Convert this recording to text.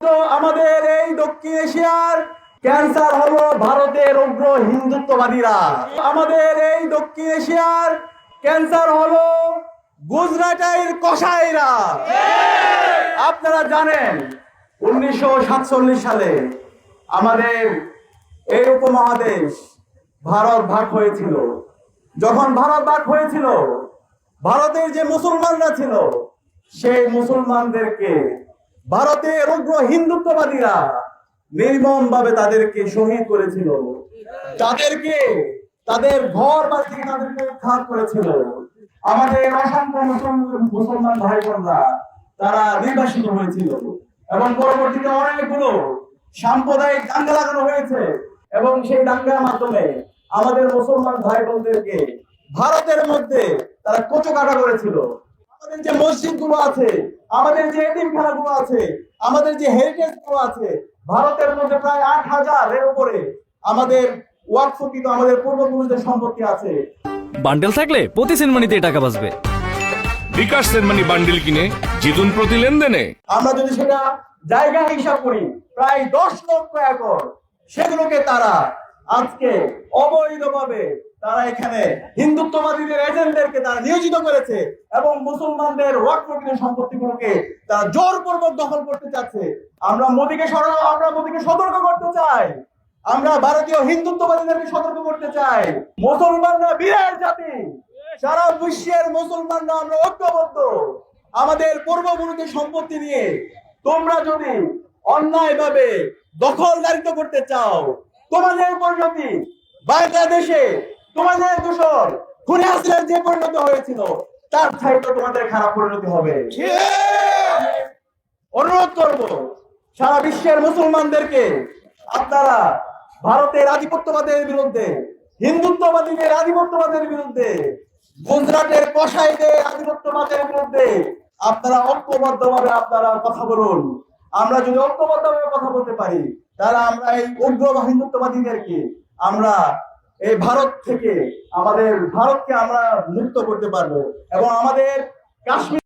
তো আমাদের এই দক্ষিণ এশিয়ার ক্যান্সার হলো ভারতের উগ্র হিন্দুত্ববাদীরা। আমাদের এই দক্ষিণ এশিয়ার ক্যান্সার হলো গুজরাটের কসাইরা। আপনারা জানেন, উনিশশো সাতচল্লিশ সালে আমাদের এই উপমহাদেশ ভারত ভাগ হয়েছিল। যখন ভারত ভাগ হয়েছিল, ভারতের যে মুসলমানরা ছিল, সেই মুসলমানদেরকে ভারতের উগ্র হিন্দুত্ববাদীরা নির্মম ভাবে তাদেরকে শহীদ করেছিল। তাদেরকে তাদের ঘর থেকে তাদেরকে উদ্ধার করেছিল। আমাদের অসংখ্য মুসলমান ভাই বোনরা তারা নির্বাসিত হয়েছিল এবং পরবর্তীতে অনেকগুলো সাম্প্রদায়িক দাঙ্গা লাগানো হয়েছে এবং সেই দাঙ্গার মাধ্যমে আমাদের মুসলমান ভাই বোনদেরকে ভারতের মধ্যে তারা কচুকাটা করেছিল। আমাদের যে মসজিদগুলো আছে আমাদের যে এতিমখানা গুলো আছে আমাদের যে হেরিটেজগুলো আছে ভারতের মধ্যে প্রায় আট হাজার এর উপরে আমাদের ওয়াকফকৃত আমাদের পূর্বপুরুষদের সম্পত্তি আছে। বান্ডেল থাকলে প্রতি সিনেমানিতে টাকা বাঁচবে। বিকাশ সেনমানি বান্ডিল কিনে জিতুন প্রতি লেনদেনে। আমরা যদি সেটা জায়গা হিসাব করি প্রায় দশ লক্ষ একর সেগুলোকে তারা আজকে অবৈধভাবে তারা এখানে হিন্দুত্ববাদীদের এজেন্টদেরকে তারা নিয়োজিত করেছে এবং মুসলমানদের ওয়াক প্রকৃত সম্পত্তিগুলোকে তারা জোরপূর্বক দখল করতে চাচ্ছে। আমরা মোদীকে সর- আমরা মোদীকে সতর্ক করতে চাই। আমরা ভারতীয় হিন্দুত্ববাদীদেরকে সতর্ক করতে চাই। মুসলমানরা বিরাট জাতি। সারা বিশ্বের মুসলমানরা আমরা ঐক্যবদ্ধ। আমাদের পূর্বপুরুষের সম্পত্তি নিয়ে তোমরা যদি অন্যায়ভাবে দখলদারিত্ব করতে চাও, তোমাদের পরিণতি বাংলাদেশে তোমাদের দূষণ খুনে আসলেন যে পরিণত হয়েছিল, তার চাইতে তোমাদের খারাপ পরিণতি হবে। অনুরোধ করব, সারা বিশ্বের মুসলমানদেরকে, আপনারা ভারতের আধিপত্যবাদের বিরুদ্ধে, হিন্দুত্ববাদীদের আধিপত্যবাদের বিরুদ্ধে, গুজরাটের কসাইদের আধিপত্যবাদের বিরুদ্ধে, আপনারা ঐক্যবদ্ধভাবে আপনারা কথা বলুন। আমরা যদি ঐক্যবদ্ধভাবে কথা বলতে পারি, তাহলে আমরা এই উগ্র বা হিন্দুত্ববাদীদেরকে আমরা এই ভারত থেকে আমাদের ভারতকে আমরা মুক্ত করতে পারব এবং আমাদের কাশ্মীর